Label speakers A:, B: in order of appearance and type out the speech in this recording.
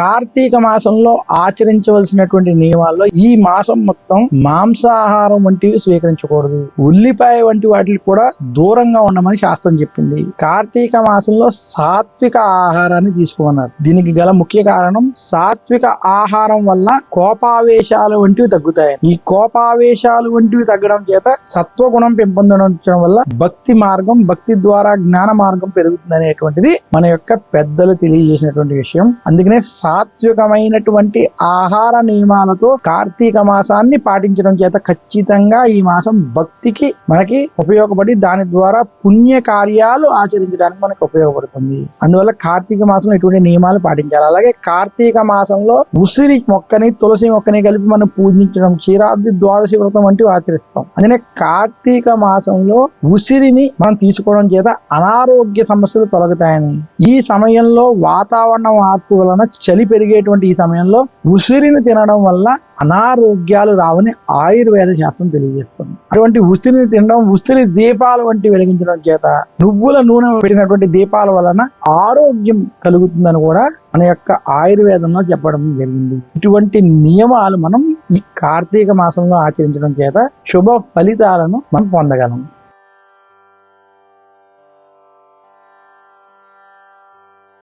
A: కార్తీక మాసంలో ఆచరించవలసినటువంటి నియమాల్లో ఈ మాసం మొత్తం మాంసాహారం వంటివి స్వీకరించకూడదు. ఉల్లిపాయ వంటి వాటికి కూడా దూరంగా ఉండమని శాస్త్రం చెప్పింది. కార్తీక మాసంలో సాత్విక ఆహారాన్ని తీసుకోమన్నారు. దీనికి గల ముఖ్య కారణం సాత్విక ఆహారం వల్ల కోపావేశాలు వంటివి తగ్గుతాయి. ఈ కోపావేశాలు వంటివి తగ్గడం చేత సత్వగుణం పెంపొందడం వల్ల భక్తి మార్గం భక్తి ద్వారా జ్ఞాన మార్గం పెరుగుతుంది అనేటువంటిది మన యొక్క పెద్దలు తెలియజేసినటువంటి విషయం. అందుకనే సాత్వికమైనటువంటి ఆహార నియమాలతో కార్తీక మాసాన్ని పాటించడం చేత ఖచ్చితంగా ఈ మాసం భక్తికి మనకి ఉపయోగపడి దాని ద్వారా పుణ్య కార్యాలు ఆచరించడానికి మనకు ఉపయోగపడుతుంది. అందువల్ల కార్తీక మాసంలో ఇటువంటి నియమాలు పాటించాలి? అలాగే కార్తీక మాసంలో ఉసిరి మొక్కని తులసి మొక్కని కలిపి మనం పూజించడం క్షీరాద్రి ద్వాదశి వ్రతం వంటివి ఆచరిస్తాం. అందుకనే కార్తీక మాసంలో ఉసిరిని మనం తీసుకోవడం చేత అనారోగ్య సమస్యలు తొలగుతాయని. ఈ సమయంలో వాతావరణ మార్పు వలన చలి పెరిగేటువంటి ఈ సమయంలో ఉసిరిని తినడం వల్ల అనారోగ్యాలు రావని ఆయుర్వేద శాస్త్రం తెలియజేస్తుంది. అటువంటి ఉసిరిని తినడం ఉసిరి దీపాలు వంటి వెలిగించడం చేత నువ్వుల నూనె పెట్టినటువంటి దీపాల వలన ఆరోగ్యం కలుగుతుందని కూడా మన యొక్క ఆయుర్వేదంలో చెప్పడం జరిగింది. ఇటువంటి నియమాలు మనం ఈ కార్తీక మాసంలో ఆచరించడం చేత శుభ ఫలితాలను మనం పొందగలం.